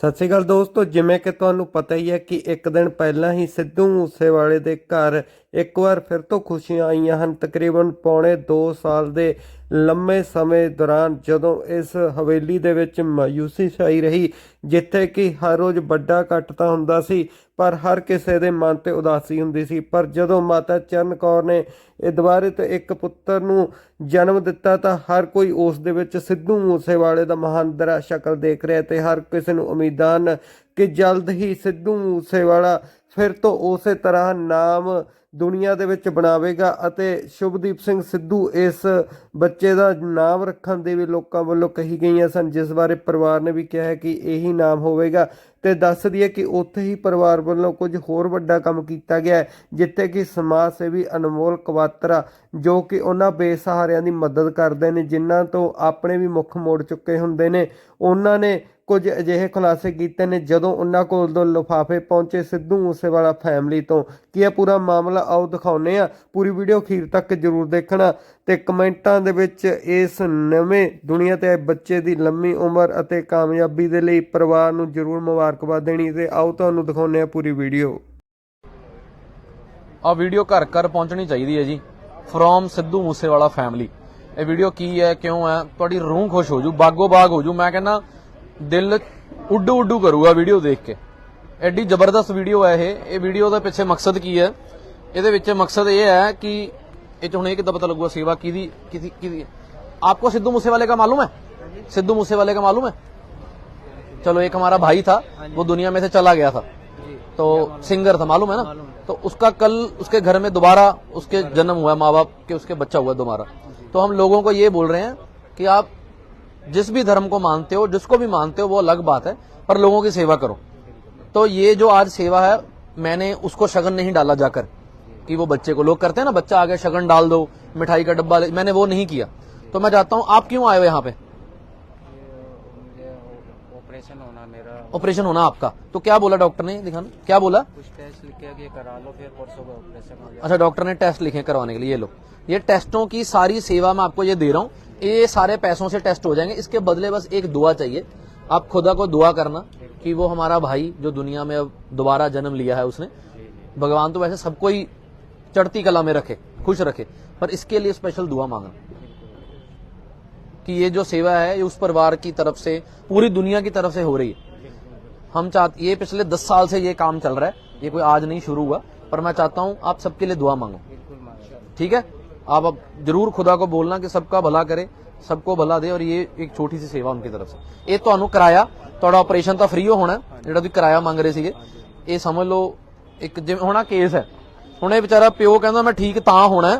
ਸਤਿ ਸ਼੍ਰੀ ਅਕਾਲ ਦੋਸਤੋ, ਜਿਵੇਂ ਕਿ ਤੁਹਾਨੂੰ ਪਤਾ ਹੀ ਹੈ ਕਿ ਇੱਕ ਦਿਨ ਪਹਿਲਾਂ ਹੀ ਸਿੱਧੂ ਮੂਸੇਵਾਲੇ ਦੇ ਘਰ ਇੱਕ ਵਾਰ ਫਿਰ ਤੋਂ ਖੁਸ਼ੀਆਂ ਆਈਆਂ ਹਨ। ਤਕਰੀਬਨ ਪੌਣੇ 2 ਸਾਲ ਦੇ ਲੰਮੇ ਸਮੇਂ ਦੌਰਾਨ ਜਦੋਂ ਇਸ ਹਵੇਲੀ ਦੇ ਵਿੱਚ ਮਾਯੂਸੀ ਛਾਈ ਰਹੀ, ਜਿੱਥੇ ਕਿ ਹਰ ਰੋਜ਼ ਵੱਡਾ ਇਕੱਠ ਤਾਂ ਹੁੰਦਾ ਸੀ, ਪਰ ਹਰ ਕਿਸੇ ਦੇ ਮਨ ਤੇ ਉਦਾਸੀ ਹੁੰਦੀ ਸੀ। ਪਰ ਜਦੋਂ ਮਾਤਾ ਚਰਨ ਕੌਰ ਨੇ ਇਹ ਦੁਬਾਰੇ ਤੋਂ ਇੱਕ ਪੁੱਤਰ ਨੂੰ ਜਨਮ ਦਿੱਤਾ, ਤਾਂ ਹਰ ਕੋਈ ਉਸ ਦੇ ਵਿੱਚ ਸਿੱਧੂ ਮੂਸੇਵਾਲੇ ਦਾ ਮਹਾਂਦਰਾ ਸ਼ਕਲ ਦੇਖ ਰਿਹਾ ਤੇ ਹਰ ਕਿਸੇ ਨੂੰ ਉਮੀਦਾਂ ਹਨ ਕਿ ਜਲਦ ਹੀ ਸਿੱਧੂ ਮੂਸੇਵਾਲਾ ਫਿਰ ਤੋਂ ਉਸੇ ਤਰ੍ਹਾਂ ਨਾਮ ਦੁਨੀਆ ਦੇ ਵਿੱਚ ਬਣਾਵੇਗਾ ਅਤੇ ਸ਼ੁਭਦੀਪ ਸਿੰਘ ਸਿੱਧੂ ਇਸ ਬੱਚੇ ਦਾ ਨਾਮ ਰੱਖਣ ਦੇ ਵੀ ਲੋਕਾਂ ਵੱਲੋਂ ਕਹੀ ਗਈਆਂ ਸਨ, ਜਿਸ ਬਾਰੇ ਪਰਿਵਾਰ ਨੇ ਵੀ ਕਿਹਾ ਹੈ ਕਿ ਇਹੀ ਨਾਮ ਹੋਵੇਗਾ। ਤੇ ਦੱਸ ਦਈਏ ਕਿ ਉੱਥੇ ਹੀ ਪਰਿਵਾਰ ਵੱਲੋਂ ਕੁਝ ਹੋਰ ਵੱਡਾ ਕੰਮ ਕੀਤਾ ਗਿਆ ਜਿੱਥੇ ਕਿ ਸਮਾਜ ਸੇਵੀ ਅਨਮੋਲ ਕਵਾਤਰਾ, ਜੋ ਕਿ ਉਹਨਾਂ ਬੇਸਹਾਰਿਆਂ ਦੀ ਮਦਦ ਕਰਦੇ ਨੇ, ਜਿਨ੍ਹਾਂ ਤੋਂ ਆਪਣੇ ਵੀ ਮੁੱਖ ਮੋੜ ਚੁੱਕੇ ਹੁੰਦੇ ਨੇ। ਉਹਨਾਂ ਨੇ ਕੁਝ ਅਜਿਹੇ ਖੁਲਾਸੇ ਕੀਤੇ ਨੇ, ਜਦੋਂ ਉਹਨਾਂ ਕੋਲ ਦੋ ਲਿਫਾਫੇ ਪਹੁੰਚੇ ਸਿੱਧੂ ਮੂਸੇਵਾਲਾ ਫੈਮਿਲੀ ਤੋਂ, ਕਿ ਇਹ ਪੂਰਾ ਮਾਮਲਾ ਆਓ ਦਿਖਾਉਨੇ ਆ ਪੂਰੀ ਵੀਡੀਓ ਅਖੀਰ ਤੱਕ ਜਰੂਰ ਦੇਖਣਾ ਤੇ ਕਮੈਂਟਾਂ ਦੇ ਵਿੱਚ ਇਸ ਨਵੇਂ ਦੁਨੀਆ ਤੇ ਆਏ ਬੱਚੇ ਦੀ ਲੰਮੀ ਉਮਰ ਅਤੇ ਕਾਮਯਾਬੀ ਦੇ ਲਈ ਪਰਿਵਾਰ ਨੂੰ ਜਰੂਰ ਮੁਬਾਰਕਬਾਦ ਦੇਣੀ ਤੇ ਆਓ ਤੁਹਾਨੂੰ ਦਿਖਾਉਨੇ ਆ ਪੂਰੀ ਵੀਡੀਓ। ਆ ਵੀਡੀਓ ਘਰ ਘਰ ਪਹੁੰਚਣੀ ਚਾਹੀਦੀ ਹੈ ਜੀ। ਫਰੋਮ ਸਿੱਧੂ ਮੂਸੇਵਾਲਾ ਫੈਮਿਲੀ ਇਹ ਵੀਡੀਓ ਕੀ ਹੈ, ਕਿਉਂ ਹੈ? ਤੁਹਾਡੀ ਰੂਹ ਖੁਸ਼ ਹੋ ਜੂ, ਬਾਗੋ ਬਾਗ ਹੋ ਜੂ। ਮੈਂ ਕਹਿੰਦਾ, ਦਿਲ ਉੱਡੂ ਉੱਡੂ ਕਰੂਗਾ ਵੀਡੀਓ ਦੇਖ ਕੇ। ਐਡੀ ਜ਼ਬਰਦਸਤ ਵੀਡੀਓ ਹੈ ਇਹ। ਇਹ ਵੀਡੀਓ ਦਾ ਪਿੱਛੇ ਮਕਸਦ ਕੀ ਹੈ? ਇਹਦੇ ਵਿੱਚ ਮਕਸਦ ਇਹ ਹੈ ਕਿ ਇਹ 'ਚ ਹੁਣ ਇਹ ਕਿੱਦਾਂ ਪਤਾ ਲੱਗੂਗਾ ਸੇਵਾ ਕਿਹਦੀ ਕਿਹਦੀ ਕਿਹਦੀ ਹੈ? आपको सिद्धू मूसेवाले का मालूम है सिद्धू मूसेवाले का मालूम है चलो एक हमारा भाई था वो दुनिया में से चला गया था तो सिंगर था मालूम है ना तो उसका कल उसके घर में दोबारा उसके जन्म हुआ माँ बाप के उसके बच्चा हुआ दोबारा तो हम लोगों को ये बोल रहे हैं कि आप जिस भी धर्म को मानते हो जिसको भी मानते हो वो अलग बात है पर लोगों की सेवा करो तो ये जो आज सेवा है मैंने उसको शगन नहीं डाला जाकर कि वो बच्चे को लोग करते हैं ना बच्चा आगे शगन डाल दो मिठाई का डब्बा मैंने वो नहीं किया। तो मैं चाहता हूँ आप क्यों आए हो यहाँ पे? ऑपरेशन होना मेरा। ऑपरेशन होना आपका। तो क्या बोला डॉक्टर ने दिखाना? क्या बोला? कुछ टेस्ट लिख के करा लो फिर परसों का ऑपरेशन हो जाए अच्छा डॉक्टर ने टेस्ट लिखे करवाने के लिए ये लो। ये टेस्टों की सारी सेवा मैं आपको ये दे रहा हूँ ये सारे पैसों से टेस्ट हो जाएँगे। इसके बदले बस एक दुआ चाहिए आप खुदा को दुआ करना कि वो हमारा भाई जो दुनिया में अब दोबारा जन्म लिया है उसने भगवान तो वैसे सबको ही चढ़ती कला में रखे खुश रखे पर इसके लिए स्पेशल दुआ मांगना कि ये जो सेवा है ये उस परिवार की तरफ से पूरी दुनिया की तरफ से हो रही है हम चाहते ये पिछले दस साल से ये काम चल रहा है ये कोई आज नहीं शुरू हुआ पर मैं चाहता हूं आप सबके लिए दुआ मांगो बिल्कुल माशा ठीक है आप अब जरूर खुदा को बोलना कि सबका भला करे सबको भला दे और ये एक छोटी सी सेवा उनकी तरफ से ਇਹ ਤੁਹਾਨੂੰ ਕਿਰਾਇਆ ਤੁਹਾਡਾ ਆਪਰੇਸ਼ਨ ਤਾਂ ਫ੍ਰੀ ਹੋਣਾ ਜਿਹੜਾ ਤੁਸੀਂ ਕਿਰਾਇਆ ਮੰਗ ਰਹੇ ਸੀਗੇ ਇਹ ਸਮਝ ਲਓ ਇੱਕ ਜਿਵੇਂ ਹੋਣਾ ਕੇਸ ਹੈ ਹੁਣ ਇਹ ਵਿਚਾਰਾ ਪਿਓ ਕਹਿੰਦਾ ਮੈਂ ਠੀਕ ਤਾਂ ਹੋਣਾ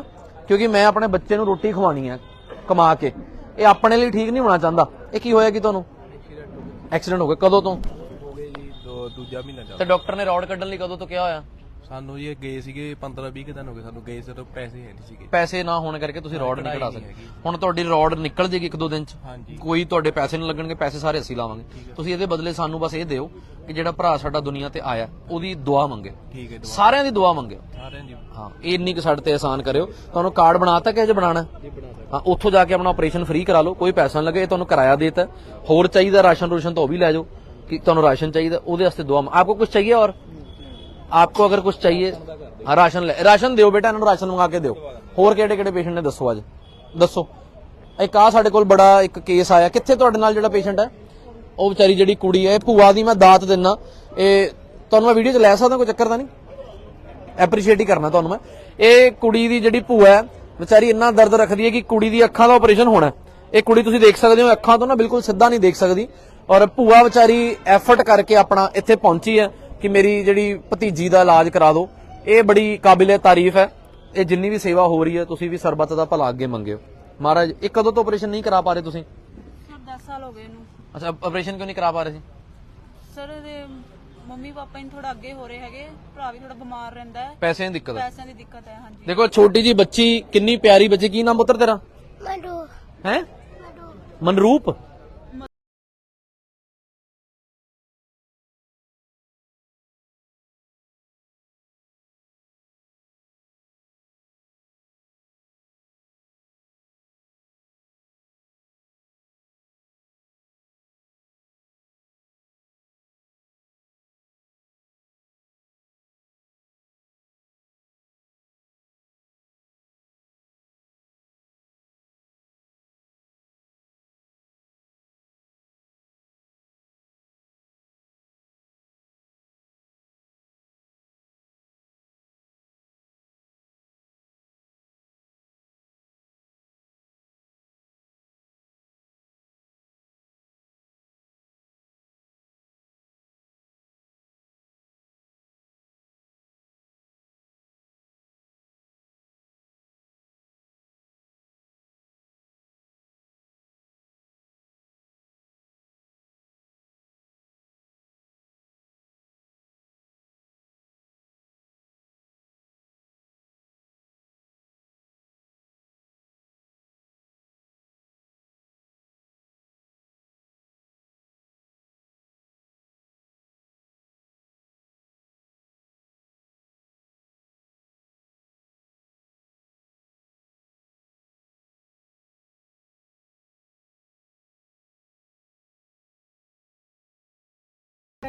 ਕਿਉਂਕਿ ਮੈਂ ਆਪਣੇ ਬੱਚੇ ਨੂੰ ਰੋਟੀ ਖਵਾਣੀ ਹੈ ਕਮਾ ਕੇ। ਇਹ ਆਪਣੇ ਲਈ ਠੀਕ ਨਹੀਂ ਹੋਣਾ ਚਾਹੁੰਦਾ। ਇਹ ਕੀ ਹੋਇਆ ਕਿ ਤੁਹਾਨੂੰ? ਐਕਸੀਡੈਂਟ ਹੋ ਗਿਆ। ਕਦੋਂ ਤੋਂ? ਹੋ ਗਏ ਜੀ ਦੂਜਾ ਮਹੀਨਾ ਤੇ ਡਾਕਟਰ ਨੇ ਰੌਡ ਕੱਢਣ ਲਈ ਕਦੋਂ ਤੋਂ ਕਿਹਾ ਹੋਇਆ? ਸਾਨੂੰ ਜੀ ਗਏ ਸੀਗੇ 15 20 ਦਿਨ ਹੋ ਗਏ ਸਾਨੂੰ ਗਏ ਜਦੋਂ ਪੈਸੇ ਹੈ ਨਹੀਂ ਸੀਗੇ। ਪੈਸੇ ਨਾ ਹੋਣ ਕਰਕੇ ਤੁਸੀਂ ਰੋਡ ਨਹੀਂ ਕਢਾ ਸਕਦੇ। ਹੁਣ ਤੁਹਾਡੀ ਰੋਡ ਨਿਕਲ ਜੇਗੀ ਇੱਕ ਦੋ ਦਿਨ ਚ ਕੋਈ ਤੁਹਾਡੇ ਪੈਸੇ ਨਹੀਂ ਲੱਗਣਗੇ ਪੈਸੇ ਸਾਰੇ ਅਸੀਂ ਲਾਵਾਂਗੇ। ਤੁਸੀਂ ਇਹਦੇ ਬਦਲੇ ਸਾਨੂੰ ਬਸ ਇਹ ਦਿਓ ਕਿ ਜਿਹੜਾ ਭਰਾ ਸਾਡਾ ਦੁਨੀਆ ਤੇ ਆਇਆ ਉਹਦੀ ਦੁਆ ਮੰਗੇ। ਸਾਰਿਆਂ ਦੀ ਦੁਆ ਮੰਗੇ। ਸਾਰਿਆਂ ਦੀ। ਹਾਂ ਇੰਨੀ ਕਿ ਸਾਡੇ ਤੇ ਆਸਾਨ ਕਰਿਓ। ਤੁਹਾਨੂੰ ਕਾਰਡ ਬਣਾਤਾ ਕਿ ਅਜੇ ਬਣਾਣਾ ਹਾਂ ਉੱਥੋਂ ਜਾ ਕੇ ਆਪਣਾ ਆਪਰੇਸ਼ਨ ਫ੍ਰੀ ਕਰਾ ਲਓ ਕੋਈ ਪੈਸਾ ਨਹੀਂ ਲੱਗੇ ਤੁਹਾਨੂੰ ਕਿਰਾਇਆ ਦੇਤਾ। ਹੋਰ ਚਾਹੀਦਾ ਰਾਸ਼ਨ ਰੋਸ਼ਨ ਤਾਂ ਉਹ ਵੀ ਲੈ ਜਾਓ ਕਿ ਤੁਹਾਨੂੰ ਰਾਸ਼ਨ ਚਾਹੀਦਾ ਉਹਦੇ ਵਾਸਤੇ ਦੁਆ ਆਪਕੋ ਕੁਝ ਚਾਹੀਏ ਔਰ ਆਪਕੋ ਅਗਰ ਕੁਛ ਚਾਹੀਏ ਰਾਸ਼ਨ ਲੈ ਰਾਸ਼ਨ ਦਿਓ ਬੇਟਾ ਇਹਨਾਂ ਨੂੰ ਰਾਸ਼ਨ ਮੰਗਾ ਕੇ ਦਿਓ ਹੋਰ ਕਿਹੜੇ ਕਿਹੜੇ ਪੇਸ਼ੈਂਟ ਨੇ ਦੱਸੋ ਅੱਜ ਦੱਸੋ ਇੱਕ ਆ ਸਾਡੇ ਕੋਲ ਬੜਾ ਇੱਕ ਕੇਸ ਆਇਆ ਕਿੱਥੇ ਤੁਹਾਡੇ ਨਾਲ ਜਿਹੜਾ ਪੇਸ਼ੈਂਟ ਹੈ ਉਹ ਵਿਚਾਰੀ ਜਿਹੜੀ ਕੁੜੀ ਹੈ ਭੂਆ ਦੀ ਮੈਂ ਦਾਤ ਦਿੰਨਾ ਇਹ ਤੁਹਾਨੂੰ ਮੈਂ ਵੀਡੀਓ 'ਚ ਲੈ ਸਕਦਾ ਕੋਈ ਚੱਕਰ ਤਾਂ ਨਹੀਂ ਐਪਰੀਸ਼ੀਏਟ ਹੀ ਕਰਨਾ ਤੁਹਾਨੂੰ ਮੈਂ ਇਹ ਕੁੜੀ ਦੀ ਜਿਹੜੀ ਭੂਆ ਹੈ ਵਿਚਾਰੀ ਇੰਨਾ ਦਰਦ ਰੱਖਦੀ ਹੈ ਕਿ ਕੁੜੀ ਦੀ ਅੱਖਾਂ ਦਾ ਆਪਰੇਸ਼ਨ ਹੋਣਾ ਇਹ ਕੁੜੀ ਤੁਸੀਂ ਦੇਖ ਸਕਦੇ ਹੋ ਅੱਖਾਂ ਤੋਂ ਨਾ ਬਿਲਕੁਲ ਸਿੱਧਾ ਨਹੀਂ ਦੇਖ ਸਕਦੀ ਔਰ ਭੂਆ ਵਿਚਾਰੀ ਐਫਰਟ ਕਰਕੇ ਆਪਣਾ ਇੱਥੇ ਪਹੁੰਚੀ ਹੈ ਕਿ ਮੇਰੀ ਜਿਹੜੀ ਭਤੀਜੀ ਦਾ ਇਲਾਜ ਕਰਾ ਦਿਓ ਇਹ ਬੜੀ ਕਾਬਿਲੇ ਤਾਰੀਫ ਹੈ। ਇਹ ਜਿੰਨੀ ਵੀ ਸੇਵਾ ਹੋ ਰਹੀ ਹੈ ਤੁਸੀਂ ਵੀ ਸਰਬੱਤ ਦਾ ਭਲਾ ਅੱਗੇ ਮੰਗਿਓ। ਮਹਾਰਾਜ ਇਹ ਕਦੋਂ ਤੋਂ ਆਪਰੇਸ਼ਨ ਨਹੀਂ ਕਰਾ ਪਾ ਰਹੇ ਤੁਸੀਂ? ਸਰ 10 ਸਾਲ ਹੋ ਗਏ ਇਹਨੂੰ। ਅੱਛਾ ਆਪਰੇਸ਼ਨ ਕਿਉਂ ਨਹੀਂ ਕਰਾ ਪਾ ਰਹੇ ਸੀ? ਸਰ ਇਹਦੇ ਮੰਮੀ ਪਾਪਾ ਨੂੰ ਥੋੜਾ ਅੱਗੇ ਹੋ ਰਹੇ ਹੈਗੇ ਭਰਾ ਵੀ ਥੋੜਾ ਬਿਮਾਰ ਰਹਿੰਦਾ ਹੈ। ਪੈਸਿਆਂ ਦੀ ਦਿੱਕਤ ਹੈ। ਪੈਸਿਆਂ ਦੀ ਦਿੱਕਤ ਹੈ ਹਾਂਜੀ। ਦੇਖੋ ਛੋਟੀ ਜੀ ਬੱਚੀ ਕਿੰਨੀ ਪਿਆਰੀ ਬੱਚੀ ਕੀ ਨਾਮ ਪੁੱਤਰ ਤੇਰਾ? ਮਨੂ ਹੈ? ਮਨਰੂਪ?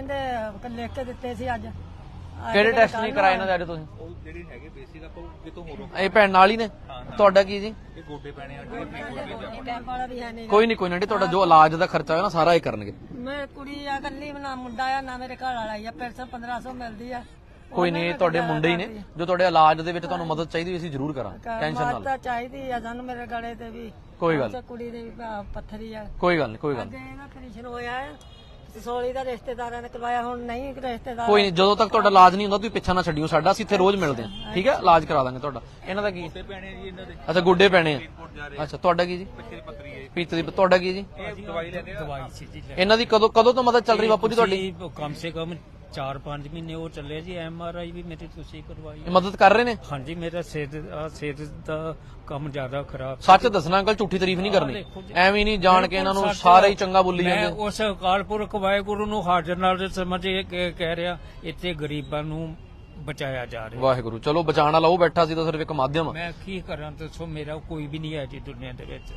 ਕਹਿੰਦੇ ਲਿਖ ਕੇ ਦਿੱਤੇ ਸੀ ਅੱਜ। ਕਿਹੜੇ ਟੈਸਟ ਨਹੀਂ ਕਰਾਏ ਇਹਨਾਂ ਦੇ ਅੱਜ ਤੁਸੀਂ? ਉਹ ਜਿਹੜੇ ਹੈਗੇ ਬੇਸਿਕ ਆਪਾਂ ਕਿਤੋਂ ਹੋਰ ਇਹ ਭੈਣ ਨਾਲ ਹੀ ਨੇ? ਤੁਹਾਡਾ ਕੀ ਜੀ? ਕੈਂਪ ਵਾਲਾ ਵੀ ਹੈ ਨਹੀਂ ਕੋਈ ਨਹੀਂ ਕੋਈ ਨਹੀਂ ਤੁਹਾਡਾ ਜੋ ਇਲਾਜ ਦਾ ਖਰਚਾ ਹੋਇਆ ਨਾ ਸਾਰਾ ਇਹ ਕਰਨਗੇ। ਮੈਂ ਕੁੜੀ ਆ ਇਕੱਲੀ ਨਾ ਮੁੰਡਾ ਆ ਨਾ ਮੇਰੇ ਘਰ ਵਾਲਾ ਆ ਪੈਸਾ 1500 ਮਿਲਦੀ ਆ। ਕੋਈ ਨਹੀਂ ਇਹ ਤੁਹਾਡੇ ਮੁੰਡੇ ਹੀ ਨੇ। ਜੋ ਤੁਹਾਡੇ ਇਲਾਜ ਦੇ ਵਿੱਚ ਤੁਹਾਨੂੰ ਮਦਦ ਚਾਹੀਦੀ ਹੋਈ ਅਸੀਂ ਜ਼ਰੂਰ ਕਰਾਂਗੇ। ਟੈਨਸ਼ਨ ਨਾਲ ਤਾਂ ਚਾਹੀਦੀ ਆ ਸਾਨੂੰ ਮੇਰੇ ਗਲੇ ਤੇ ਵੀ। ਕੋਈ ਗੱਲ ਕੁੜੀ ਦੇ ਵੀ ਪੱਥਰੀ ਆ। ਕੋਈ ਗੱਲ ਨਹੀਂ ਕੋਈ ਗੱਲ ਨੀ। ਅੱਗੇ ਇਹਦਾ ਆਪਰੇਸ਼ਨ ਹੋਇਆ ਹੈ ਸੋਲੀ ਦਾ ਰਿਸ਼ਤੇਦਾਰਾਂ ਨੇ ਕਰਵਾਇਆ ਹੁਣ ਨਹੀਂ ਰਿਸ਼ਤੇਦਾਰ ਕੋਈ ਨਹੀਂ ਜਦੋਂ ਤੱਕ ਤੁਹਾਡਾ ਇਲਾਜ ਨਹੀਂ ਹੁੰਦਾ ਤੁਸੀਂ ਪਿੱਛਾ ਨਾ ਛੱਡਿਓ ਸਾਡਾ ਅਸੀਂ ਇੱਥੇ ਰੋਜ਼ ਮਿਲਦੇ ਹਾਂ। ਠੀਕ ਹੈ? ਇਲਾਜ ਕਰਾ ਦਾਂਗੇ ਤੁਹਾਡਾ। ਇਹਨਾਂ ਦਾ ਕੀ? ਗੁੱਡੇ ਪੈਣੇ ਜੀ ਇਹਨਾਂ ਦੇ। ਅੱਛਾ ਗੁੱਡੇ ਪੈਣੇ ਆ। ਅੱਛਾ ਤੁਹਾਡਾ ਕੀ ਜੀ? ਪੀਤ ਦੀ ਤੁਹਾਡਾ ਕੀ ਜੀ? ਦਵਾਈ ਸੀ ਜੀ ਇਹਨਾਂ ਦੀ ਕਦੋਂ ਕਦੋਂ ਤੋਂ ਮਦਦ ਚੱਲ ਰਹੀ ਬਾਪੂ ਜੀ ਤੁਹਾਡੀ? ਕਮ ਸੇ ਕਮ 4-5 ਮਹੀਨੇ ਉਹ ਚੱਲੇ ਜੀ ਐਮ ਆਰ ਆਈ ਵੀ ਮੇਰੀ ਤੁਸੀਂ ਕਰਵਾਈ ਇਹ ਮਦਦ ਕਰ ਰਹੇ ਨੇ? ਹਾਂਜੀ ਮੇਰਾ ਸਿਹਤ ਆਹ ਸਿਹਤ ਦਾ ਕੰਮ ਜ਼ਿਆਦਾ ਖਰਾਬ ਸੱਚ ਦੱਸਣਾ ਅੰਕਲ ਝੂਠੀ ਤਾਰੀਫ ਨਹੀਂ ਕਰਨੀ। ਐਵੇਂ ਨਹੀਂ ਜਾਣ ਕੇ ਇਹਨਾਂ ਨੂੰ ਸਾਰੇ ਹੀ। ਚੰਗਾ ਬੋਲੀ ਮੈਂ ਜਾਂਦੇ ਉਸ ਅਕਾਲ ਪੁਰਖ ਵਾਹਿਗੁਰੂ ਨੂੰ ਹਾਜ਼ਰ ਨਾਲ ਸਮਝ ਇਹ ਕਹਿ ਕਹਿ ਰਿਹਾ ਇੱਥੇ ਗਰੀਬਾਂ ਨੂੰ ਬਚਾਇਆ ਜਾ ਰਿਹਾ। ਵਾਹਿਗੁਰੂ ਚਲੋ ਬਚਾਉਣ ਵਾਲਾ ਉਹ ਬੈਠਾ ਸੀ ਤਾਂ ਸਿਰਫ ਇੱਕ ਮਾਧਿਅਮ ਆ। ਮੈਂ ਕੀ ਕਰਾਂ ਦੱਸੋ ਮੇਰਾ ਕੋਈ ਵੀ ਨਹੀਂ ਹੈ ਜੀ ਦੁਨੀਆ ਦੇ ਵਿੱਚ।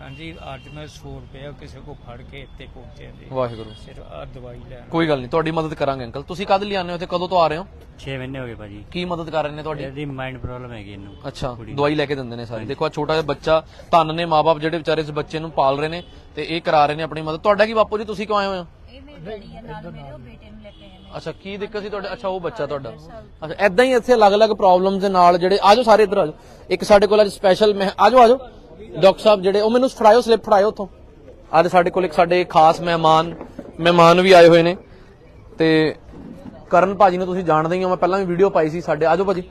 ਹਾਂਜੀ ਅੱਜ ਮੈਂ 100 ਰੁਪਏ ਕਿਸੇ ਕੋ ਫੜ ਕੇ ਇੱਥੇ ਪਹੁੰਚਿਆ ਜੀ। ਵਾਹਿਗੁਰੂ। ਸਿਰਫ ਆ ਦਵਾਈ ਲੈਣ। ਕੋਈ ਗੱਲ ਨਹੀਂ ਤੁਹਾਡੀ ਮਦਦ ਕਰਾਂਗੇ ਅੰਕਲ। ਤੁਸੀਂ ਕਦ ਲਈ ਆਨੇ ਹੋ ਤੇ ਕਦੋਂ ਤੋਂ ਆ ਰਹੇ ਹੋ? 6 ਮਹੀਨੇ ਹੋ ਗਏ ਭਾਜੀ। ਕੀ ਮਦਦ ਕਰ ਰਹੇ ਨੇ ਤੁਹਾਡੀ? ਇਹਦੀ ਮਾਈਂਡ ਪ੍ਰੋਬਲਮ ਹੈਗੀ ਇਹਨੂੰ ਅੱਛਾ ਦਵਾਈ ਲੈ ਕੇ ਦਿੰਦੇ ਨੇ ਸਾਰੇ। ਦੇਖੋ ਆ ਛੋਟਾ ਜਿਹਾ ਬੱਚਾ ਧੰਨ ਨੇ ਮਾਪੇ ਜਿਹੜੇ ਵਿਚਾਰੇ ਇਸ ਬੱਚੇ ਨੂੰ ਪਾਲ ਰਹੇ ਨੇ ਤੇ ਇਹ ਕਰਾ ਰਹੇ ਨੇ ਆਪਣੀ ਮਦਦ। ਤੁਹਾਡਾ ਕੀ ਬਾਪੂ ਜੀ ਤੁਸੀਂ ਕਿਉਂ ਆਏ ਹੋਏ ਹੋ? ਇਹ ਮੇਰੇ ਡੈਡੀ ਆ ਨਾਲ ਮੇਰੇ ਉਹ ਬੇਟੇ ਨੂੰ ਲੈ ਕੇ ਆਏ ਨੇ। ਅੱਛਾ ਕੀ ਦਿੱਕਤ ਸੀ ਤੁਹਾਡੇ? ਅੱਛਾ ਉਹ ਬੱਚਾ ਤੁਹਾਡਾ। ਅੱਛਾ ਐਦਾਂ ਹੀ ਇੱਥੇ ਅਲੱਗ-ਅਲੱਗ ਪ੍ਰੋਬਲਮਸ ਦੇ ਨਾਲ ਜਿਹੜੇ ਆਜੋ ਸਾਰੇ ਇੱਧਰ ਆਜੋ। ਇੱਕ ਸਾਡੇ ਕੋਲ ਅੱਜ ਸਪੈਸ਼ਲ ਮੈਂ ਆਜੋ ਆਜੋ। ਡਾਕਟਰ ਸਾਹਿਬ ਜਿਹੜੇ ਉਹ ਮੈਨੂੰ ਫੜਾਇਓ ਸਲਿੱਪ ਫੜਾਇਓ ਉੱਥੋਂ। ਅੱਜ ਸਾਡੇ ਕੋਲ ਇੱਕ ਸਾਡੇ ਖਾਸ ਮਹਿਮਾਨ ਮਹਿਮਾਨ ਵੀ ਆਏ ਹੋਏ ਨੇ। ਤੇ ਕਰਨ ਭਾਜੀ ਨੂੰ ਤੁਸੀਂ ਜਾਣਦੇ ਹੀ ਹੋ ਮੈਂ ਪਹਿਲਾਂ ਵੀ ਵੀਡੀਓ ਪਾਈ ਸੀ ਸਾਡੇ ਆਜੋ ਭਾਜੀ।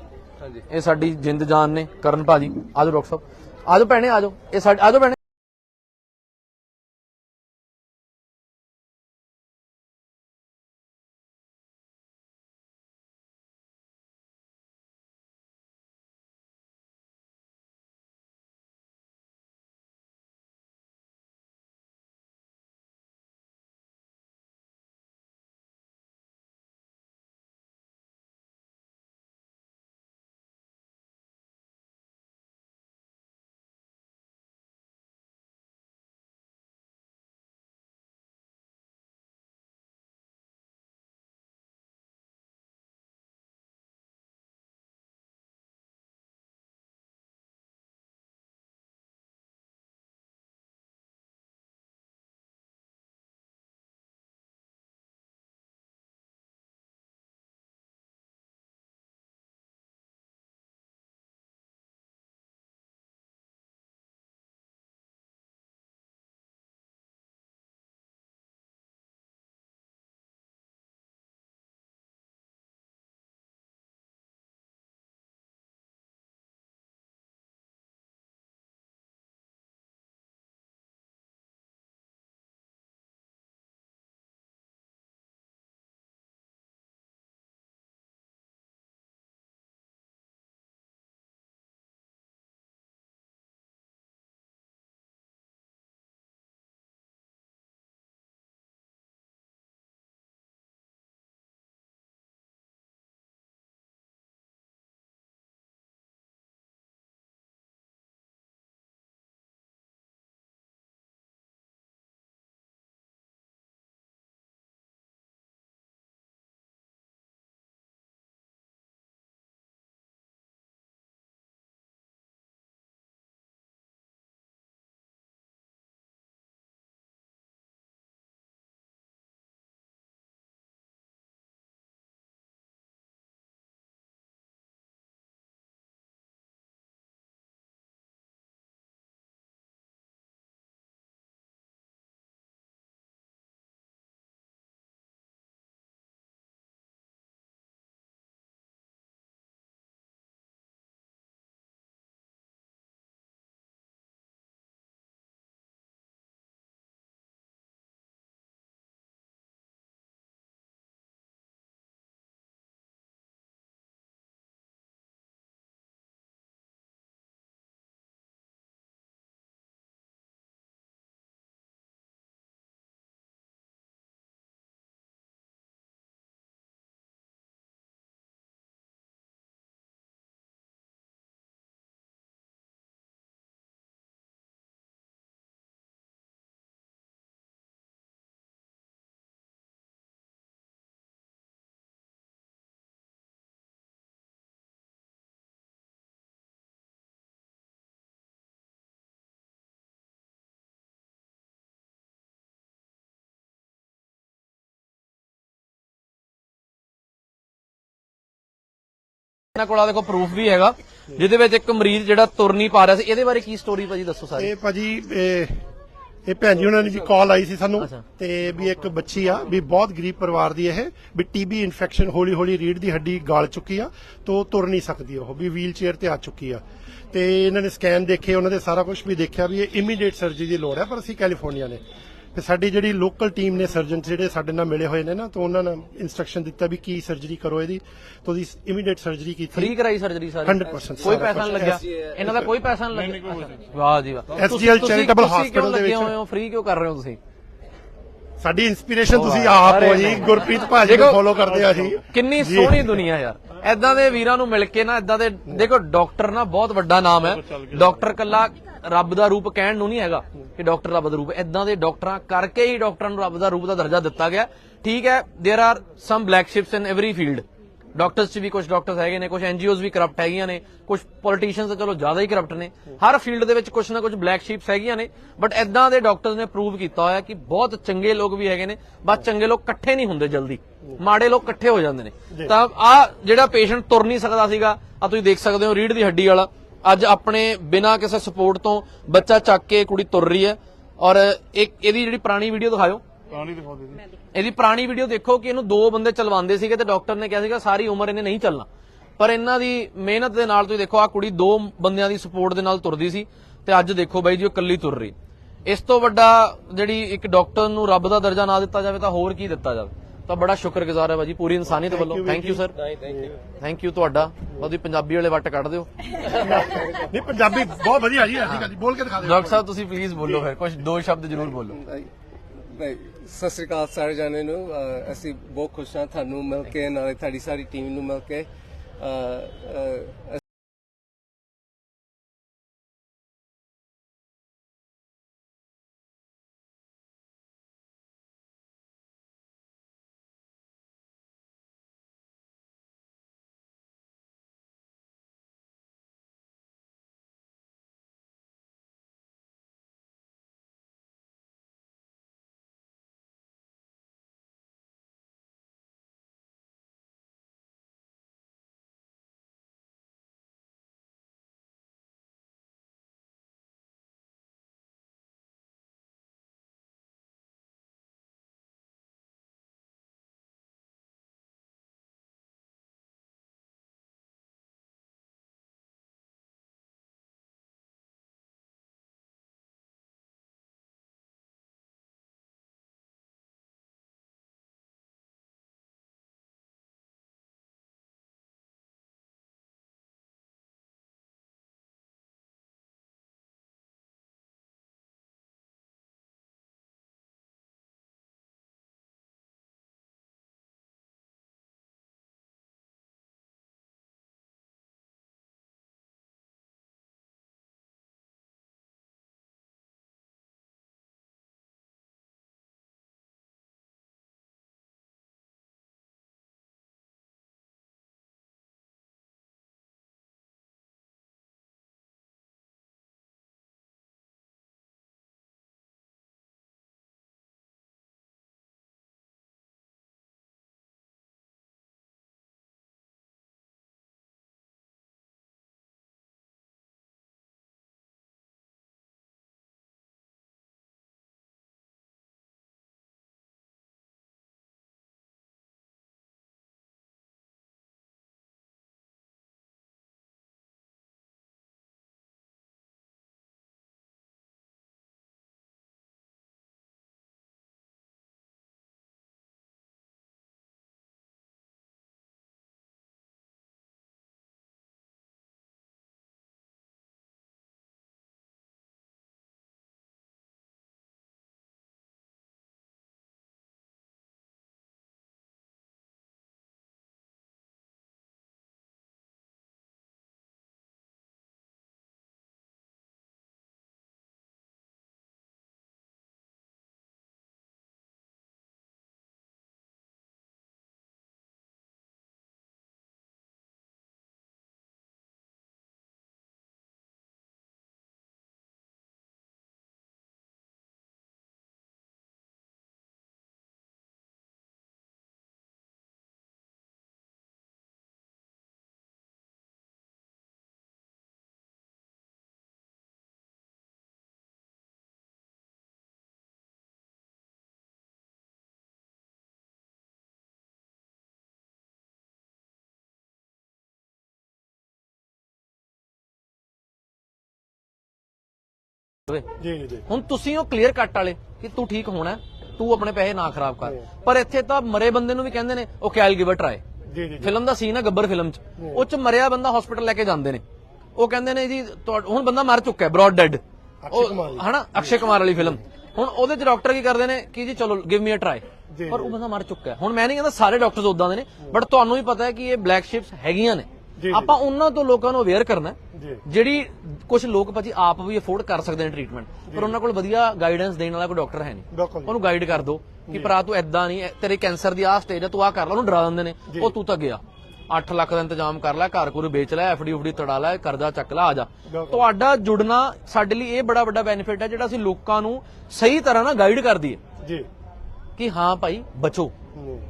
ਹਾਂਜੀ। ਇਹ ਸਾਡੀ ਜਿੰਦ ਜਾਨ ਨੇ ਕਰਨ ਭਾਜੀ। ਆਜੋ ਡਾਕਟਰ ਸਾਹਿਬ। ਆਜੋ ਭੈਣੇ ਆਜੋ। ਇਹ ਸਾਡੇ ਆਜੋ ਭੈਣੇ। ਇਹਨਾਂ ਕੋਲ ਆ ਦੇਖੋ ਪ੍ਰੂਫ ਵੀ ਹੈਗਾ ਜਿਹਦੇ ਵਿੱਚ ਇੱਕ ਮਰੀਜ਼ ਜਿਹੜਾ ਤੁਰ ਨਹੀਂ ਪਾ ਰਿਹਾ ਸੀ। ਇਹਦੇ ਬਾਰੇ ਕੀ ਸਟੋਰੀ ਭਾਜੀ ਦੱਸੋ ਸਾਰੀ? ਇਹ ਭਾਜੀ ਇਹ ਇਹ ਭੈਣ ਜੀ ਉਹਨਾਂ ਦੀ ਵੀ ਕਾਲ ਆਈ ਸੀ ਸਾਨੂੰ ਤੇ ਵੀ ਇੱਕ ਬੱਚੀ ਆ ਵੀ ਬਹੁਤ ਗਰੀਬ ਪਰਿਵਾਰ ਦੀ ਇਹ ਵੀ ਟੀਬੀ ਇਨਫੈਕਸ਼ਨ ਹੌਲੀ ਹੌਲੀ ਰੀੜ ਦੀ ਹੱਡੀ ਗਾਲ ਚੁੱਕੀ ਆ ਤੋਂ ਤੁਰ ਨਹੀਂ ਸਕਦੀ ਉਹ ਵੀ ਵੀਲ ਚੇਅਰ ਤੇ ਆ ਚੁੱਕੀ ਆ। ਤੇ ਇਹਨਾਂ ਨੇ ਸਕੈਨ ਦੇਖੇ ਉਹਨਾਂ ਦੇ ਸਾਰਾ ਕੁਝ ਵੀ ਦੇਖਿਆ ਵੀ ਇਹ ਇਮੀਡੀਏਟ ਸਰਜਰੀ ਦੀ ਲੋੜ ਹੈ ਪਰ ਅਸੀਂ ਕੈਲੀਫੋਰਨੀਆ ਨੇ। ਤੇ ਸਾਡੀ ਜਿਹੜੀ ਲੋਕਲ ਟੀਮ ਨੇ ਸਰਜਨ ਜਿਹੜੇ ਸਾਡੇ ਨਾਲ ਮਿਲੇ ਹੋਏ ਨੇ ਨਾ ਤੋਂ ਉਹਨਾਂ ਨੇ ਇਨਸਟਰਕਸ਼ਨ ਦਿੱਤਾ ਵੀ ਕੀ ਸਰਜਰੀ ਕਰੋ ਇਹਦੀ ਤੋਂ ਦੀ ਇਮੀਡੀਏਟ ਸਰਜਰੀ ਕੀਤੀ। ਫ੍ਰੀ ਕਰਾਈ ਸਰਜਰੀ ਸਾਰੀ? 100% ਕੋਈ ਪੈਸਾ ਨਹੀਂ। ਲੱਗਿਆ? ਇਹਨਾਂ ਦਾ ਕੋਈ ਪੈਸਾ ਨਹੀਂ ਲੱਗਿਆ? ਵਾਹ ਜੀ ਵਾਹ। ਤੁਸੀਂ ਕਿਉਂ hospital ਦੇ ਲੱਗੇ ਵਿੱਚ- ਹੋਏ ਹੋ? ਫ੍ਰੀ ਕਿਉਂ ਕਰ ਰਹੇ ਹੋ ਤੁਸੀਂ? ਸਾਡੀ ਇਨਸਪੀਰੇਸ਼ਨ ਤੁਸੀਂ ਆਪ ਹੋ ਜੀ। ਗੁਰਪ੍ਰੀਤ ਭਾਜੀ ਨੂੰ ਫੋਲੋ ਕਰਦੇ ਆ ਜੀ ਕਿੰਨੀ। ਸੋਹਣੀ ਦੁਨੀਆ ਯਾਰ। ਐਦਾਂ ਦੇ ਵੀਰਾਂ ਨੂੰ ਮਿਲ ਕੇ ਨਾ ਐਦਾਂ ਦੇ ਦੇਖੋ ਡਾਕਟਰ ਨਾ ਬਹੁਤ ਵੱਡਾ ਨਾਮ ਹੈ। ਡਾਕਟਰ ਕੱਲਾ ਰੱਬ ਦਾ ਰੂਪ ਕਹਿਣ ਨੂੰ ਨਹੀਂ ਹੈਗਾ ਕਿ ਡਾਕਟਰ ਰੱਬ ਦਾ ਰੂਪ ਐਦਾਂ ਦੇ ਡਾਕਟਰਾਂ ਕਰਕੇ ਹੀ ਡਾਕਟਰਾਂ ਨੂੰ ਰੱਬ ਦਾ ਰੂਪ ਦਾ ਦਰਜਾ ਦਿੱਤਾ ਗਿਆ ਠੀਕ ਹੈ there are some black sheeps in every field doctors 'ਚ ਵੀ ਕੁਝ ਡਾਕਟਰਸ ਹੈਗੇ ਨੇ ਕੁਝ ਐਨਜੀਓਜ਼ ਵੀ ਕਰਪਟ ਹੈਗੀਆਂ ਨੇ ਕੁਝ ਪੋਲੀਟੀਸ਼ੀਅਨਸ ਤਾਂ ਚਲੋ ਜ਼ਿਆਦਾ ਹੀ ਕਰਪਟ ਨੇ ਹਰ ਫੀਲਡ ਦੇ ਵਿੱਚ ਕੁਝ ਨਾ ਕੁਝ ਬਲੈਕ ਸ਼ੀਪਸ ਹੈਗੀਆਂ ਨੇ ਬਟ ਐਦਾਂ ਦੇ ਡਾਕਟਰਸ ਨੇ ਪ੍ਰੂਵ ਕੀਤਾ ਹੋਇਆ ਕਿ ਬਹੁਤ ਚੰਗੇ ਲੋਕ ਵੀ ਹੈਗੇ ਨੇ ਬਸ ਚੰਗੇ ਲੋਕ ਇਕੱਠੇ ਨਹੀਂ ਹੁੰਦੇ ਜਲਦੀ ਮਾੜੇ ਲੋਕ ਇਕੱਠੇ ਹੋ ਜਾਂਦੇ ਨੇ ਤਾਂ ਆ ਜਿਹੜਾ ਪੇਸ਼ੈਂਟ ਤੁਰ ਨਹੀਂ ਸਕਦਾ ਸੀਗਾ ਆ ਤੁਸੀਂ ਦੇਖ ਸਕਦੇ ਹੋ ਰੀੜ ਦੀ ਹੱਡੀ ਵਾਲਾ ਅੱਜ ਆਪਣੇ ਬਿਨਾਂ ਕਿਸੇ ਸਪੋਰਟ ਤੋਂ ਬੱਚਾ ਚੱਕ ਕੇ ਕੁੜੀ ਤੁਰ ਰਹੀ ਹੈ। ਔਰ ਇੱਕ ਇਹਦੀ ਜਿਹੜੀ ਪੁਰਾਣੀ ਵੀਡੀਓ ਦਿਖਾਓ ਇਹਦੀ ਪੁਰਾਣੀ ਵੀਡੀਓ ਦੇਖੋ ਕਿ ਇਹਨੂੰ ਦੋ ਬੰਦੇ ਚਲਵਾਉਂਦੇ ਸੀਗੇ ਤੇ ਡਾਕਟਰ ਨੇ ਕਿਹਾ ਸੀਗਾ ਸਾਰੀ ਉਮਰ ਇਹਨੇ ਨਹੀਂ ਚੱਲਣਾ। ਪਰ ਇਹਨਾਂ ਦੀ ਮਿਹਨਤ ਦੇ ਨਾਲ ਤੁਸੀਂ ਦੇਖੋ ਆ ਕੁੜੀ ਦੋ ਬੰਦਿਆਂ ਦੀ ਸਪੋਰਟ ਦੇ ਨਾਲ ਤੁਰਦੀ ਸੀ ਤੇ ਅੱਜ ਦੇਖੋ ਬਾਈ ਜੀ ਉਹ ਇਕੱਲੀ ਤੁਰ ਰਹੀ। ਇਸ ਤੋਂ ਵੱਡਾ ਜਿਹੜੀ ਇੱਕ ਡਾਕਟਰ ਨੂੰ ਰੱਬ ਦਾ ਦਰਜਾ ਨਾ ਦਿੱਤਾ ਜਾਵੇ ਤਾਂ ਹੋਰ ਕੀ ਦਿੱਤਾ ਜਾਵੇ? ਤਾਂ ਬੜਾ ਸ਼ੁਕਰਗੁਜ਼ਾਰ ਹੈ ਬਾਜੀ ਪੂਰੀ ਇਨਸਾਨੀਅਤ ਵੱਲੋਂ। Thank you sir thank you ਤੁਹਾਡਾ। ਉਹਦੀ ਪੰਜਾਬੀ ਵਾਲੇ ਵੱਟ ਕੱਢ ਦਿਓ। ਨਹੀਂ ਪੰਜਾਬੀ ਬਹੁਤ ਵਧੀਆ ਜੀ ਅਸੀਂ ਕਦੀ ਬੋਲ ਕੇ ਦਿਖਾ ਦਿਓ। ਡਾਕਟਰ ਸਾਹਿਬ ਤੁਸੀਂ ਪਲੀਜ਼ ਬੋਲੋ ਫਿਰ। ਕੁਝ ਦੋ ਸ਼ਬਦ ਜ਼ਰੂਰ ਬੋਲੋ। ਸਤਿ ਸ੍ਰੀ ਅਕਾਲ ਸਾਰੇ ਜਾਣੇ ਨੂੰ। ਅਸੀਂ ਬਹੁਤ ਖੁਸ਼ ਹਾਂ ਤੁਹਾਨੂੰ ਮਿਲ ਕੇ ਨਾਲੇ ਤੁਹਾਡੀ ਸਾਰੀ ਟੀਮ ਨੂੰ ਮਿਲ ਕੇ। ਜੀ ਜੀ ਹੁਣ ਤੁਸੀਂ ਉਹ ਕਲੀਅਰ ਕੱਟ ਵਾਲੇ ਕਿ ਤੂੰ ਠੀਕ ਹੋਣਾ ਤੂੰ ਆਪਣੇ ਪੈਸੇ ਨਾ ਖਰਾਬ ਕਰ। ਪਰ ਇੱਥੇ ਤਾਂ ਮਰੇ ਬੰਦੇ ਨੂੰ ਵੀ ਕਹਿੰਦੇ ਨੇ ਉਹ ਕੈਲ ਗਿਵ ਟਰਾਈ ਜੀ ਜੀ ਫਿਲਮ ਦਾ ਸੀਨ ਹੈ ਗੱਬਰ ਫਿਲਮ ਚ। ਉਹ ਚ ਮਰਿਆ ਬੰਦਾ ਹਸਪੀਟਲ ਲੈ ਕੇ ਜਾਂਦੇ ਨੇ। ਉਹ ਕਹਿੰਦੇ ਨੇ ਜੀ ਹੁਣ ਬੰਦਾ ਮਰ ਚੁੱਕਾ ਹੈ ਬ੍ਰੌਡ ਡੈਡ। ਹਨਾ ਅਕਸ਼ੇ ਕੁਮਾਰ ਵਾਲੀ ਫਿਲਮ। ਹੁਣ ਉਹਦੇ ਚ ਡਾਕਟਰ ਕੀ ਕਰਦੇ ਨੇ ਕਿ ਜੀ ਚਲੋ ਗਿਵ ਮੀ ਅ ਟਰਾਈ ਪਰ ਉਹ ਬੰਦਾ ਮਰ ਚੁੱਕਾ ਹੈ। ਹੁਣ ਮੈਂ ਨਹੀਂ ਕਹਿੰਦਾ ਸਾਰੇ ਡਾਕਟਰਸ ਉਦਾਂ ਦੇ ਨੇ ਬਟ ਤੁਹਾਨੂੰ ਵੀ ਪਤਾ ਹੈ ਕਿ ਇਹ ਬਲੈਕ ਸ਼ਿਪਸ ਹੈਗੀਆਂ ਨੇ। ਆਪਾਂ ਉਹਨਾਂ ਤੋਂ ਲੋਕਾਂ ਨੂੰ ਅਵੇਅਰ ਕਰਨਾ ਹੈ ਜਿਹੜੀ ਕੁਝ ਲੋਕ ਭਾਜੀ ਆਪ ਵੀ ਅਫੋਰਡ ਕਰ ਸਕਦੇ ਨੇ ਟ੍ਰੀਟਮੈਂਟ ਪਰ ਉਹਨਾਂ ਕੋਲ ਵਧੀਆ ਗਾਈਡੈਂਸ ਦੇਣ ਵਾਲਾ ਕੋਈ ਡਾਕਟਰ ਹੈ ਨਹੀਂ। ਉਹਨੂੰ ਗਾਈਡ ਕਰ ਦਿਓ ਕਿ ਭਰਾ ਤੂੰ ਐਦਾਂ ਨਹੀਂ ਤੇਰੇ ਕੈਂਸਰ ਦੀ ਆਹ ਸਟੇਜ ਹੈ ਤੂੰ ਆਹ ਕਰ ਲੈ ਉਹਨੂੰ ਡਰਾ ਦਿੰਦੇ ਨੇ। ਉਹ ਤੂੰ ਤਾਂ ਗਿਆ। 8 ਲੱਖ ਦਾ ਇੰਤਜ਼ਾਮ ਕਰ ਲੈ ਘਰ ਘੁਰ ਵੇਚ ਲੈ ਐਫਡੀ ਉਫਡੀ ਤੜਾ ਲੈ ਕਰਜ਼ਾ ਚੱਕ ਲੈ ਆ ਜਾ। ਤੁਹਾਡਾ ਜੁੜਨਾ ਸਾਡੇ ਲਈ ਇਹ ਬੜਾ ਵੱਡਾ ਬੈਨੀਫਿਟ ਹੈ ਜਿਹੜਾ ਅਸੀਂ ਲੋਕਾਂ ਨੂੰ ਸਹੀ ਤਰ੍ਹਾਂ ਨਾਲ ਗਾਈਡ ਕਰ ਦਈਏ ਜੀ। ਕਿ ਹਾਂ ਭਾਈ ਬਚੋ।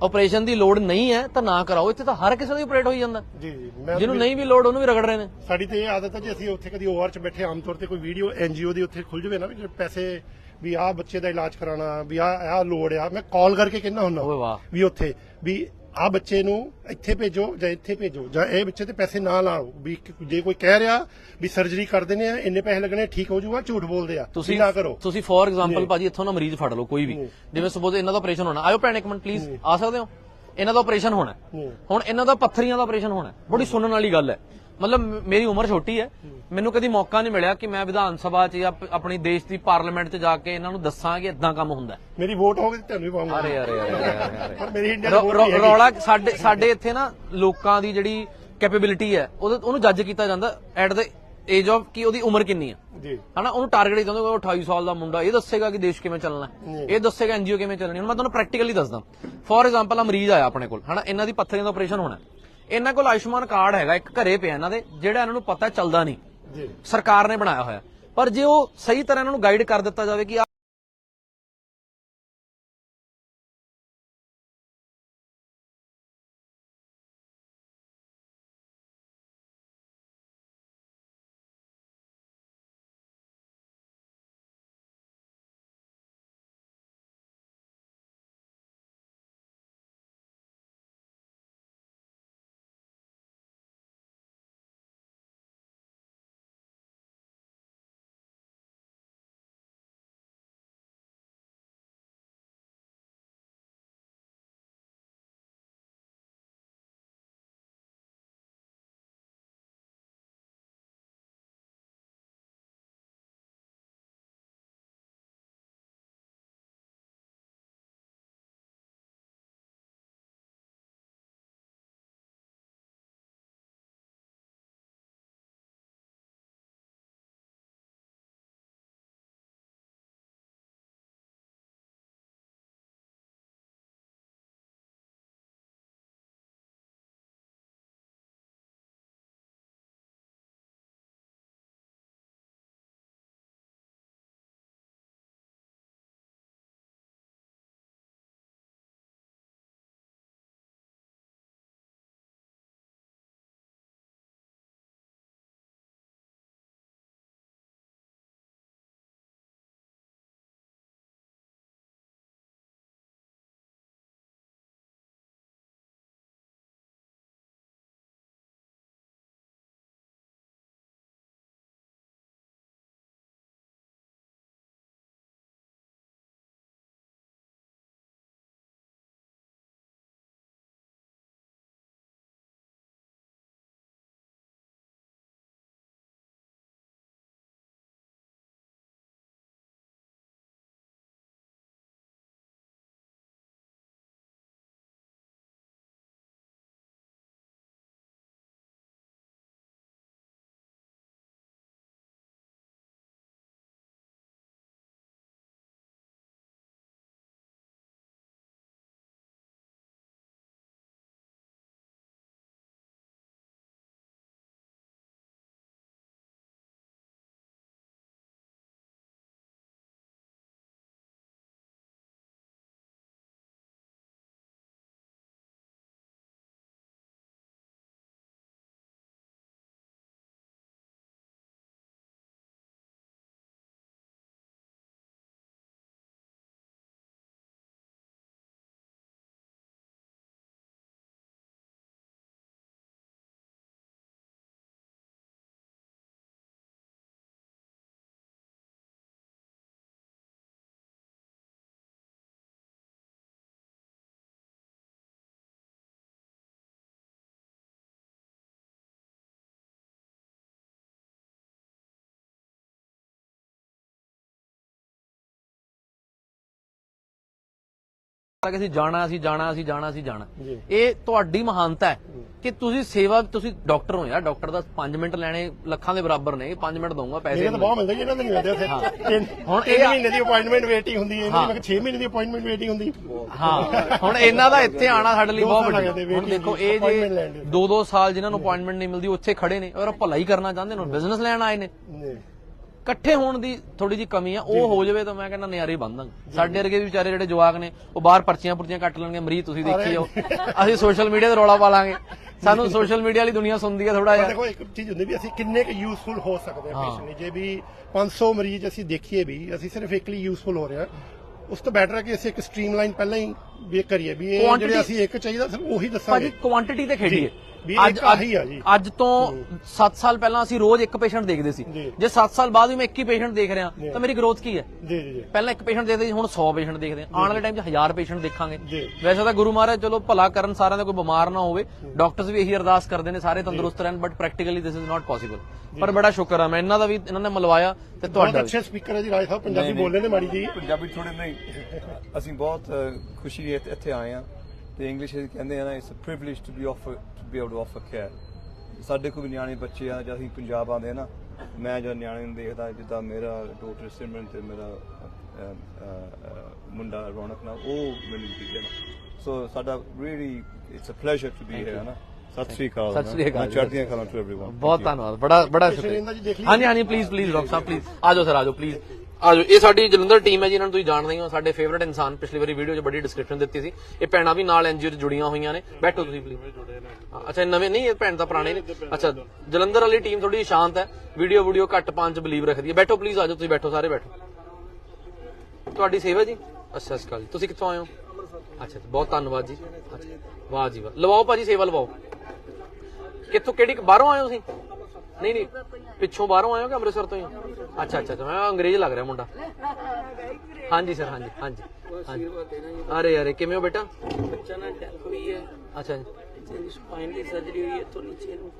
ਆਪਰੇਸ਼ਨ ਦੀ ਲੋੜ ਨਹੀਂ ਹੈ ਤਾਂ ਨਾ ਕਰਾਓ। ਇੱਥੇ ਤਾਂ ਹਰ ਕਿਸੇ ਦਾ ਆਪਰੇਟ ਹੋਈ ਜਾਂਦਾ। ਜੀ ਜੀ ਮੈਂ ਜਿਹਨੂੰ ਨਹੀਂ ਵੀ ਲੋੜ ਉਹਨੂੰ ਵੀ ਰਗੜ ਰਹੇ ਨੇ। ਸਾਡੀ ਤੇ ਇਹ ਆਦਤ ਹੈ ਜੀ ਅਸੀਂ ਉੱਥੇ ਕਦੀ ਓਆਰ ਚ ਬੈਠੇ ਆਮ ਤੌਰ ਤੇ ਕੋਈ ਵੀਡੀਓ ਐਨਜੀਓ ਦੀ ਉੱਥੇ ਖੁੱਲ ਜਵੇ ਨਾ ਵੀ ਪੈਸੇ ਵੀ ਆਹ ਬੱਚੇ ਦਾ ਇਲਾਜ ਕਰਾਉਣਾ ਵੀ ਆਹ ਆਹ ਲੋੜ ਆ। ਮੈਂ ਕਾਲ ਕਰਕੇ ਕਹਿੰਦਾ ਹੁੰਦਾ ਓਏ ਵਾਹ। ਵੀ ਉੱਥੇ ਵੀ ਆਹ ਬੱਚੇ ਨੂੰ ਇੱਥੇ ਭੇਜੋ ਜਾਂ ਇੱਥੇ ਭੇਜੋ ਜਾਂ ਇਹ ਬੱਚੇ ਤੇ ਪੈਸੇ ਨਾ ਲਾਓ ਵੀ ਜੇ ਕੋਈ ਕਹਿ ਰਿਹਾ ਵੀ ਸਰਜਰੀ ਕਰ ਦਿੰਦੇ ਆ ਇੰਨੇ ਪੈਸੇ ਲੱਗਣੇ ਠੀਕ ਹੋ ਜਾਊਗਾ ਝੂਠ ਬੋਲਦੇ ਆ। ਤੁਸੀਂ ਨਾ ਕਰੋ। ਤੁਸੀਂ ਫੋਰ ਐਗਜ਼ਾਮਪਲ ਭਾਜੀ ਇੱਥੋਂ ਨਾ ਮਰੀਜ਼ ਫੜ ਲਓ ਕੋਈ ਵੀ। ਜਿਵੇਂ ਸਪੋਜ਼ ਇਹਨਾਂ ਦਾ ਆਪਰੇਸ਼ਨ ਹੋਣਾ। ਆਇਓ ਭੈਣ ਇੱਕ ਮਿੰਟ ਪਲੀਜ਼ ਆ ਸਕਦੇ ਹੋ? ਇਹਨਾਂ ਦਾ ਆਪਰੇਸ਼ਨ ਹੋਣਾ। ਹੁਣ ਇਹਨਾਂ ਦਾ ਪੱਥਰੀਆਂ ਦਾ ਆਪਰੇਸ਼ਨ ਹੋਣਾ। ਬੜੀ ਸੁਣਨ ਵਾਲੀ ਗੱਲ ਹੈ। ਮਤਲਬ ਮੇਰੀ ਉਮਰ ਛੋਟੀ ਹੈ। ਮੈਨੂੰ ਕਦੀ ਮੌਕਾ ਨਹੀਂ ਮਿਲਿਆ ਕਿ ਮੈਂ ਵਿਧਾਨ ਸਭਾ 'ਚ ਜਾਂ ਆਪਣੀ ਦੇਸ਼ ਦੀ ਪਾਰਲੀਮੈਂਟ 'ਚ ਜਾ ਕੇ ਇਹਨਾਂ ਨੂੰ ਦੱਸਾਂ ਕਿ ਇਦਾਂ ਕੰਮ ਹੁੰਦਾ ਹੈ। ਮੇਰੀ ਵੋਟ ਹੋਵੇ ਤੇ ਤੁਹਾਨੂੰ ਵੀ ਪਾਉਂਗਾ। ਅਰੇ ਅਰੇ ਅਰੇ ਪਰ ਮੇਰੀ ਇੰਡੀਆ ਵੋਟ। ਰੌਲਾ ਸਾਡੇ ਸਾਡੇ ਇੱਥੇ ਨਾ ਲੋਕਾਂ ਦੀ ਜਿਹੜੀ ਕੈਪੇਬਿਲਿਟੀ ਹੈ ਉਹਨੂੰ ਜੱਜ ਕੀਤਾ ਜਾਂਦਾ ਐਟ ਦ ਏਜ ਆਫ ਕਿ ਉਹਦੀ ਉਮਰ ਕਿੰਨੀ ਹੈ। ਜੀ। ਹਨਾ? ਉਹਨੂੰ ਟਾਰਗੇਟ ਹੁੰਦਾ ਕਿ ਉਹ 28 ਸਾਲ ਦਾ ਮੁੰਡਾ ਇਹ ਦੱਸੇਗਾ ਕਿ ਦੇਸ਼ ਕਿਵੇਂ ਚੱਲਣਾ ਹੈ। ਇਹ ਦੱਸੇਗਾ ਐਨਜੀਓ ਕਿਵੇਂ ਚੱਲਣੀ ਹੁਣ ਮੈਂ ਤੁਹਾਨੂੰ ਪ੍ਰੈਕਟੀਕਲੀ ਦੱਸਦਾ। ਫੋਰ ਐਗਜ਼ਾਮਪਲ ਆ ਮਰੀਜ਼ ਆਇਆ ਆਪਣੇ ਕੋਲ। ਹਨਾ? ਇਹਨਾਂ ਦੀ ਪੱਥਰੀਆਂ ਦਾ ਆਪਰੇਸ਼ਨ ਹੋਣਾ ਹੈ। ਇਹਨਾਂ ਕੋਲ ਆਯੁਸ਼ਮਾਨ ਕਾਰਡ ਹੈਗਾ ਇੱਕ ਘਰੇ ਪਿਆ ਇਹਨਾਂ ਦੇ ਜਿਹੜਾ ਇਹਨਾਂ ਨੂੰ ਪਤਾ ਚੱਲਦਾ ਨਹੀਂ। ਜੀ। ਸਰਕਾਰ ਨੇ ਬਣਾਇਆ ਹੋਇਆ। ਪਰ ਜੇ ਉਹ ਸਹੀ ਤਰ੍ਹਾਂ ਇਹਨਾਂ ਨੂੰ ਗਾਈਡ ਕਰ ਦਿੱਤਾ ਜਾਵੇ ਕਿ ਕਿ ਅਸੀਂ ਜਾਣਾ ਅਸੀਂ ਜਾਣਾ ਅਸੀਂ ਜਾਣਾ ਅਸੀਂ ਜਾਣਾ। ਇਹ ਤੁਹਾਡੀ ਮਹਾਨਤਾ ਹੈ ਕਿ ਤੁਸੀਂ ਸੇਵਾ ਤੁਸੀਂ ਡਾਕਟਰ ਹੋ ਯਾਰ ਡਾਕਟਰ ਦਾ 5 ਮਿੰਟ ਲੈਣੇ ਲੱਖਾਂ ਦੇ ਬਰਾਬਰ ਨੇ 5 ਮਿੰਟ ਦਊਂਗਾ ਪੈਸੇ ਤਾਂ ਬਹੁਤ ਮਿਲਦੇ ਜੀ ਇਹਨਾਂ ਦੇ ਨਹੀਂ ਮਿਲਦੇ ਉੱਥੇ ਹੁਣ ਇਹ- 3 ਮਹੀਨੇ ਦੀ ਅਪਾਇੰਟਮੈਂਟ ਵੇਟਿੰਗ ਹੁੰਦੀ ਹੈ ਇਹਨਾਂ ਦੀ ਮੈਂ 6 ਮਹੀਨੇ ਦੀ ਅਪਾਇੰਟਮੈਂਟ ਵੇਟਿੰਗ ਹੁੰਦੀ ਹਾਂ। ਹੁਣ ਇਹਨਾਂ ਦਾ ਇੱਥੇ ਆਣਾ ਸਾਡੇ ਲਈ ਬਹੁਤ ਵੱਡੀ ਹੁਣ ਦੇਖੋ ਇਹ ਜੇ ਦੇ। ਦੋ। ਦੋ ਸਾਲ ਜਿਨ੍ਹਾਂ ਨੂੰ ਅਪਾਇੰਟਮੈਂਟ ਨਹੀਂ ਮਿਲਦੀ ਉੱਥੇ ਖੜੇ ਨੇ। ਔਰ ਭਲਾਈ ਕਰਨਾ ਚਾਹੁੰਦੇ ਨੇ ਬਿਜ਼ਨਸ ਲੈਣ ਆਏ ਨੇ। ਇਕੱਠੇ ਹੋਣ ਦੀ ਥੋੜੀ ਜੀ ਕਮੀ ਆ ਉਹ ਹੋ ਜਾਵੇ ਤਾਂ ਮੈਂ ਕਹਿੰਦਾ ਨਿਆਰੇ ਬੰਦ ਦਾਂਗੇ ਸਾਡੇ ਵਰਗੇ ਵੀ ਵਿਚਾਰੇ ਜਿਹੜੇ ਜਵਾਕ ਨੇ ਉਹ ਬਾਹਰ ਪਰਚੀਆਂ ਪੁਰਚੀਆਂ ਕੱਟ ਲੈਣਗੇ ਮਰੀਜ਼ ਤੁਸੀਂ ਦੇਖੀ ਜਾਓ। ਅਸੀਂ ਸੋਸ਼ਲ ਮੀਡੀਆ ਤੇ ਰੌਲਾ ਪਾ ਲਾਂਗੇ। ਸਾਨੂੰ ਸੋਸ਼ਲ ਮੀਡੀਆ ਵਾਲੀ ਦੁਨੀਆ ਸੁਣਦੀ ਹੈ ਥੋੜਾ ਜਿਹਾ। ਦੇਖੋ ਇੱਕ ਚੀਜ਼ ਹੁੰਦੀ ਵੀ ਅਸੀਂ ਕਿੰਨੇ ਕੁ ਯੂਸਫੁਲ ਹੋ ਸਕਦੇ ਹਾਂ। ਪੇਸ਼ੈਂਟ ਲਈ। ਜੇ ਵੀ 500 ਮਰੀਜ਼ ਅਸੀਂ ਦੇਖੀਏ ਵੀ ਅਸੀਂ ਸਿਰਫ ਇੱਕ ਲਈ ਯੂਸਫੁਲ ਹੋ ਰਹੇ ਹਾਂ ਉਸ ਤੋਂ ਬੈਟਰ ਹੈ ਕਿ ਅਸੀਂ ਇੱਕ ਸਟ੍ਰੀਮਲਾਈਨ ਪਹਿਲਾਂ ਹੀ ਵੀ ਕਰੀਏ ਵੀ ਇਹ ਜਿਹੜੇ ਅਸੀਂ ਇੱਕ ਚਾਹੀਦਾ ਸਿਰਫ ਉਹੀ ਭਾਜੀ ਦੱਸਾਂਗੇ ਕੁਆਂਟੀਟੀ ਤੇ ਖੇਡੀਏ। ਵੀ ਅੱਜ ਆਹੀ ਆ ਜੀ। ਅੱਜ ਤੋਂ 7 ਸਾਲ ਪਹਿਲਾਂ ਅਸੀਂ ਰੋਜ਼ ਇੱਕ ਪੇਸ਼ੈਂਟ ਦੇਖਦੇ ਸੀ। ਜੀ। ਜੇ 7 ਸਾਲ ਬਾਅਦ ਵੀ ਮੈਂ ਇੱਕ ਹੀ ਪੇਸ਼ੈਂਟ ਦੇਖ ਰਿਹਾ ਤਾਂ ਮੇਰੀ ਗਰੋਥ ਕੀ ਹੈ? ਜੀ ਜੀ ਜੀ। ਪਹਿਲਾਂ ਇੱਕ ਪੇਸ਼ੈਂਟ ਦੇਖਦੇ ਸੀ ਹੁਣ 100 ਪੇਸ਼ੈਂਟ ਦੇਖਦੇ ਆਉਣ ਵਾਲੇ ਟਾਈਮ 'ਚ 1000 ਪੇਸ਼ੈਂਟ ਦੇਖਾਂਗੇ। ਵੈਸੇ ਤਾਂ ਗੁਰੂ ਮਹਾਰਾਜ ਚਲੋ ਭਲਾ ਕਰਨ ਸਾਰਿਆਂ ਦਾ ਕੋਈ ਬਿਮਾਰ ਨਾ ਹੋਵੇ ਡਾਕਟਰਸ ਵੀ ਇਹੀ ਅਰਦਾਸ ਕਰਦੇ ਨੇ ਸਾਰੇ ਤੰਦਰੁਸਤ ਰਹਿਣ but practically this is not possible ਪਰ ਬੜਾ ਸ਼ੁਕਰ ਆ ਮੈਂ ਇਹਨਾਂ ਦਾ ਵੀ ਇਹਨਾਂ ਨੇ ਮਲਵਾਇਆ ਤੇ ਬਹੁਤ ਤੁਹਾਡਾ ਵੀ। ਅੱਛੇ ਸਪੀਕਰ ਹੈ ਜੀ ਰਾਜ ਸਾਹਿਬ ਪੰਜਾਬੀ ਬੋਲਦੇ ਨੇ ਮਾੜੀ ਜੀ। ਪੰਜਾਬੀ ਥੋੜੇ ਨਹੀਂ। ਅਸੀਂ ਬਹੁਤ ਖੁਸ਼ੀ ਇੱਥੇ ਆਏ ਆ ਤੇ ਇੰਗਲਿਸ਼ ਵਿੱਚ ਕਹਿੰਦੇ ਆ ਨਾ it's a privilege to be offer to be able to offer care ਸਾਡੇ ਕੋਲ ਵੀ ਨਿਆਣੇ ਬੱਚੇ ਆ ਜਦ ਅਸੀਂ ਪੰਜਾਬ ਆਉਂਦੇ ਆ ਨਾ ਮੈਂ ਜਦ ਨਿਆਣੇ ਨੂੰ ਦੇਖਦਾ ਜਿੱਦਾਂ ਮੇਰਾ ਡਾਕਟਰ ਸਿਮਰਨ ਤੇ ਮੇਰਾ ਅ, ਅ, ਅ, ਮੁੰਡਾ ਰੌਣਕ ਨਾਲ ਉਹ ਮੈਨੂੰ ਦਿਖਦੇ ਨਾ ਸੋ ਸਾਡਾ really it's a pleasure to be here ਨਾ ਸਤਿ ਸ੍ਰੀ ਅਕਾਲ ਸਤਿ ਸ੍ਰੀ ਅਕਾਲ ਮੈਂ ਚੜ੍ਹਦੀਆਂ ਕਲਾਂ ਟੂ एवरीवन ਬਹੁਤ ਧੰਨਵਾਦ ਬੜਾ ਬੜਾ ਸ਼ਰਿੰਦਰ ਜੀ ਦੇਖ ਸ਼ੁਕਰੀਆ ਲਈ? ਹਾਂਜੀ ਹਾਂਜੀ please please doctor Sahib please ਆ ਜਾਓ ਸਰ ਆ ਜਾਓ ਪਲੀਜ਼ ਆ ਜਾਓ ਇਹ ਸਾਡੀ ਜਲੰਧਰ ਟੀਮ ਹੈ ਜੀ, ਇਹਨਾਂ ਨੂੰ ਤੁਸੀਂ ਜਾਣਦੇ ਹੀ ਹੋ, ਸਾਡੇ ਫੇਵਰਿਟ ਇਨਸਾਨ ਪਿਛਲੀ ਵਾਰੀ ਵੀਡੀਓ 'ਚ ਬੜੀ ਡਿਸਕ੍ਰਿਪਸ਼ਨ ਦਿੱਤੀ ਸੀ। ਇਹ ਭੈਣਾਂ ਵੀ ਨਾਲ ਐਨਜੀਓ 'ਚ ਜੁੜੀਆਂ ਹੋਈਆਂ ਨੇ। ਬੈਠੋ ਤੁਸੀਂ ਪਲੀਜ਼ ਅੱਛਾ ਨਵੇਂ ਨਹੀਂ, ਇਹ ਭੈਣ ਤਾਂ ਪੁਰਾਣੇ ਨੇ। ਅੱਛਾ, ਜਲੰਧਰ ਵਾਲੀ ਟੀਮ ਥੋੜੀ ਸ਼ਾਂਤ ਹੈ। ਵੀਡੀਓ ਵੀਡੀਓ ਘੱਟ ਪਾਉਣ ਬਲੀਵ ਰੱਖਦੀ ਹੈ। ਬੈਠੋ ਪਲੀਜ਼ ਆ ਤੁਸੀਂ ਬੈਠੋ, ਸਾਰੇ ਬੈਠੋ। ਤੁਹਾਡੀ ਸੇਵਾ ਜੀ? ਅੱਛਾ, ਸਤਿ ਤੁਸੀਂ ਕਿੱਥੋਂ ਆਏ ਹੋ? ਅੱਛਾ ਬਹੁਤ ਧੰਨਵਾਦ ਜੀ। ਵਾਹ ਜੀ, ਵਾਹ। ਲਵਾਓ ਭਾਜੀ, ਸੇਵਾ ਲਵਾਓ। ਕਿੱਥੋਂ, ਕਿਹੜੀ, ਬਾਹਰੋਂ ਆਏ ਹੋ ਤੁਸੀਂ? ਨਹੀਂ ਨਹੀਂ। ਪਿੱਛੋਂ ਬਾਹਰੋਂ ਆਏ ਹੋ ਕਿ ਅੰਮ੍ਰਿਤਸਰ ਤੋਂ ਹੀ? ਅੱਛਾ ਅੱਛਾ ਮੈਂ ਅੰਗਰੇਜ਼ ਲੱਗ ਰਿਹਾ ਮੁੰਡਾ। ਹਾਂਜੀ ਸਰ ਹਾਂਜੀ ਹਾਂਜੀ ਹਾਂਜੀ। ਅਰੇ ਅਰੇ ਕਿਵੇਂ ਹੋ ਬੇਟਾ? ਬੱਚਾ ਨਾ ਡੈਥ ਹੋਈ ਹੈ। ਅੱਛਾ ਜੀ। ਸਪਾਈਨ ਦੀ ਸਰਜਰੀ ਹੋਈ ਹੈ ਤੋਂ ਨੀਚੇ ਨੂੰ